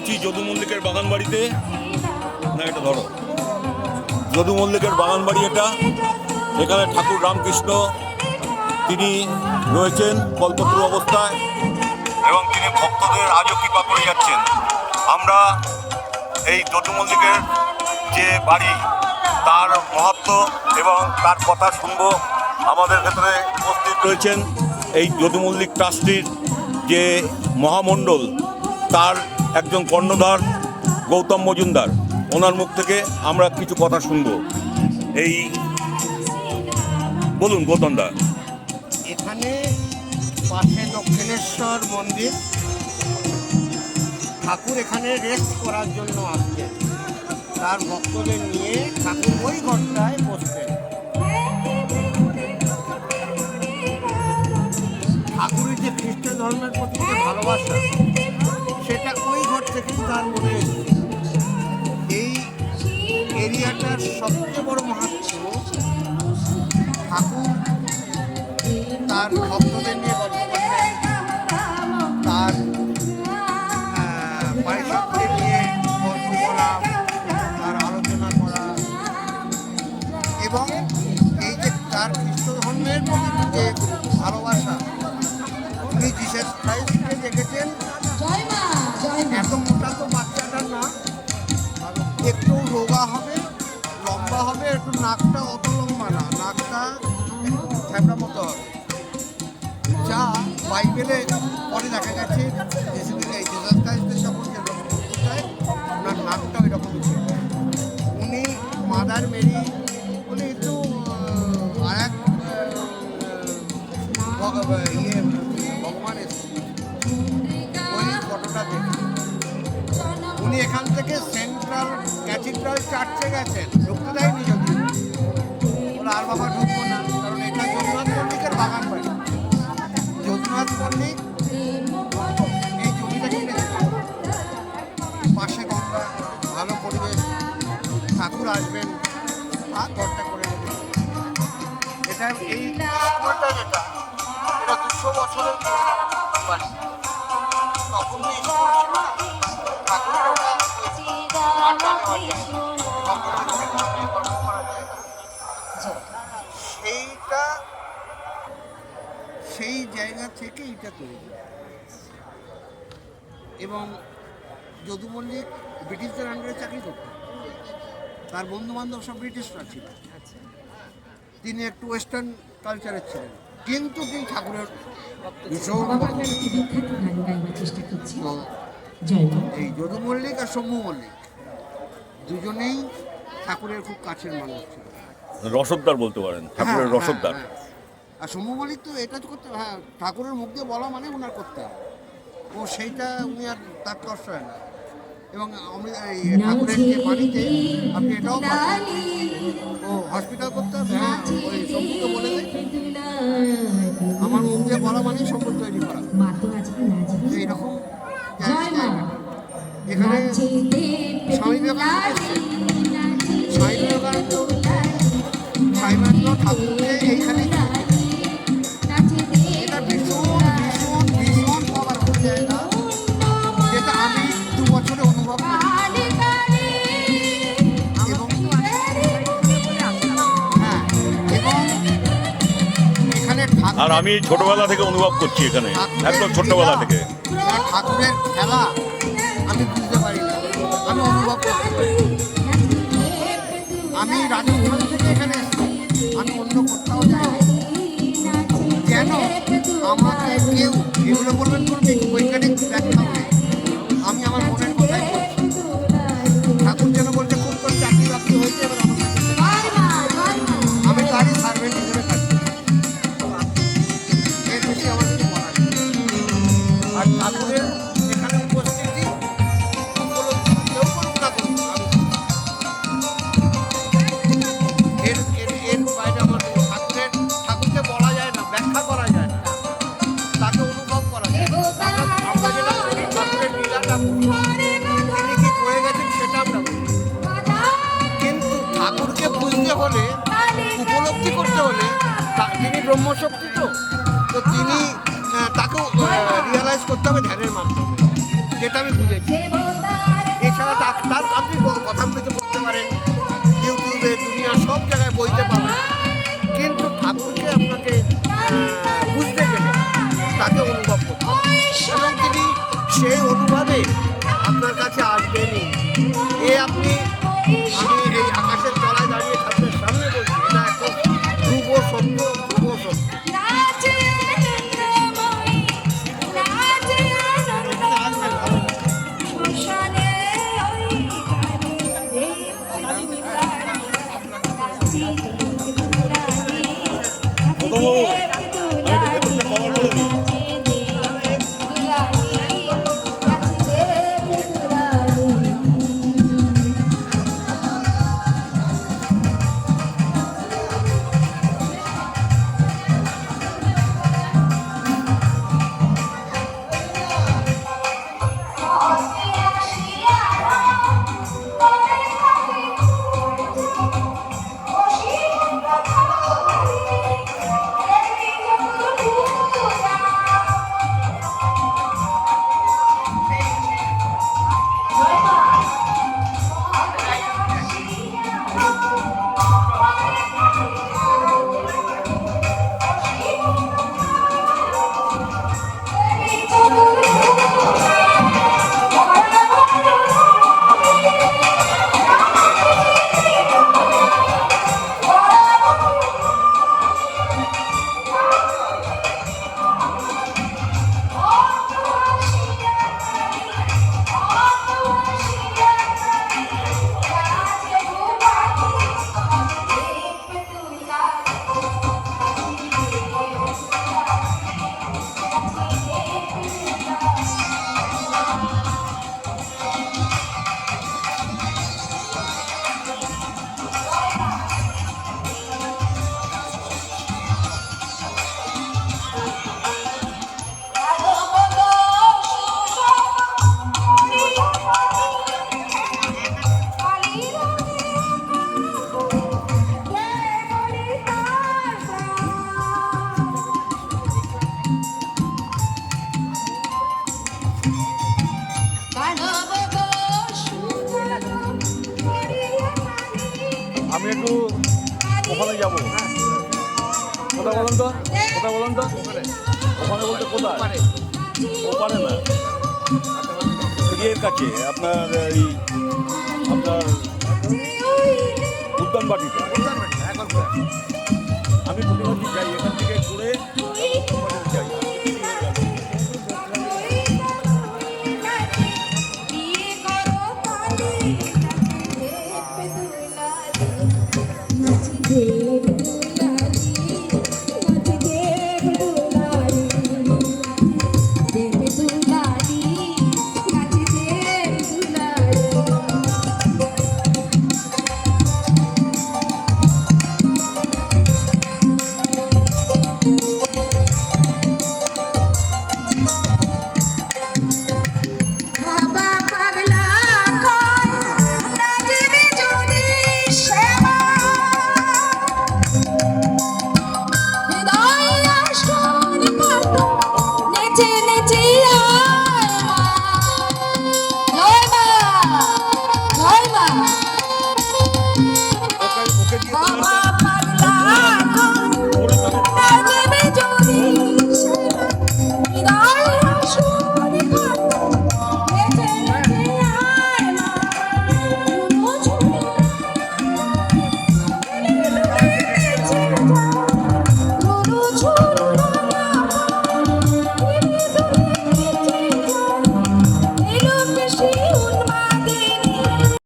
রয়েছি যদু মল্লিকের বাগান বাড়িতে না এটা ধরো। যদু মল্লিকের বাগান বাড়ি এটা। এখানে ঠাকুর রামকৃষ্ণ, তিনি রয়েছেন কল্পত্র অবস্থায় এবং তিনি ভক্তদের আজও কৃপা করে যাচ্ছেন। আমরা এই যদু মল্লিকের যে বাড়ি, তার মহত্ব এবং তার কথা শুনব। আমাদের ভেতরে উপস্থিত রয়েছেন এই যদু মল্লিক ট্রাস্টির যে মহামণ্ডল, তার একজন কর্ণধার গৌতম মজুমদার। ওনার মুখ থেকে আমরা কিছু কথা শুনব। এই বলুন গৌতম দা। এখানে পাশে দক্ষিণেশ্বর মন্দির। ঠাকুর এখানে রেস্ট করার জন্য আসছেন তার ভক্তদের নিয়ে ঠাকুর ওই ঘরটায় তার ভক্তদের নিয়ে গল্প তার পারিষদদের নিয়ে তার আলোচনা করা। এবং এই যে তার খ্রিস্ট ধর্মের প্রতি যে ভালোবাসা, উনি জিসাস ক্রাইস্টকে দেখেছেন। এত মোটা তো বাচ্চাটা না। একটু রোগা হবে, লম্বা হবে, একটু নাকটা অত লম্বা না নাকটা থ্যাবড়া মতো হবে। বাইবেলে পরে দেখা গেছে বেসিক্যালি এই জেসাস করতে চায় ওনার নাকটা ওই রকম ছিল উনি মাদার মেরি উনি একটু আর এক ইয়ে ভগবান এসেছে। ওই ফটোটা দেখে। উনি এখান থেকে সেন্ট্রাল ক্যাথিড্রাল চার্চে গেছেন। ঢুকতে দেয়নি যদি বলে, আর বাবা ঠাকুর আসবেন। আর ঘরটা করে নেবেন এটা এই স্কুলটা যেটা, এটা দুশো বছরের তখন সেই জায়গা থেকে এটা তৈরি। এবং যদু মল্লিক ব্রিটিশদের আন্ডারে চাকরি করতেন। তার বন্ধু বান্ধব সব ব্রিটিশরা ছিল। তিনি একটু ওয়েস্টার্ন কালচারের ছিলেন। কিন্তু তিনি ঠাকুরের এই যদু মল্লিক আর শম্ভু মল্লিক। দুজনেই ঠাকুরের খুব কাছের মানুষ ছিল। রসদদার বলতে পারেন ঠাকুরের হ্যাঁ, রসদদার হ্যাঁ, হ্যাঁ। আর শম্ভু মল্লিক তো এটা তো করতে হ্যাঁ ঠাকুরের মুখ দিয়ে বলা মানে ওনার করতে হবে ও সেইটা উনি আর তার কষ্ট হয় না। এবং ঠাকুরের যে আপনি এটাও ও হসপিটাল করতে হবে? হ্যাঁ ওই বলে আমার মুখ বলা মানেই সম্পদ তৈরি করা। এইরকম। এখানে স্বামী বিবেকানন্দ স্বামী বিবেকানন্দ স্বামী বিবেকানন্দ ঠাকুরকে আর আমি ছোটবেলা থেকে অনুভব করছি এখানে, একদম ছোটবেলা থেকে। ঠাকুরের খেলা, আমি বুঝতে পারি আমি অনুভব করতে পারি আমি রাজস্থান এখানে আমি অন্য কোথাও যাই কেন? আমাকে কেউ এগুলো বলবেন বৈজ্ঞানিক ব্যাখ্যা নেই তিনি তাকেও রিয়ালাইজ করতে হবে ধ্যানের মাধ্যমে, যেটা আমি বুঝেছি। এছাড়া তার আপনি কথামৃত বলতে পারেন, ইউটিউবে দুনিয়ার সব জায়গায় বইতে পারেন কিন্তু ঠাকুরকে আপনাকে বুঝতে গেলে তাকে অনুভব করতে হবে। তিনি সেই অনুভবে আপনার কাছে আসবেনি এ আপনি একটু ওখানে যাব। কোথায় বলুন তো কোথায় বলুন তো। ওখানে বলতে কোথায়? ওপারে না। ইয়ের কাছে, আপনার এই, আপনার উদ্যানবাটিতে।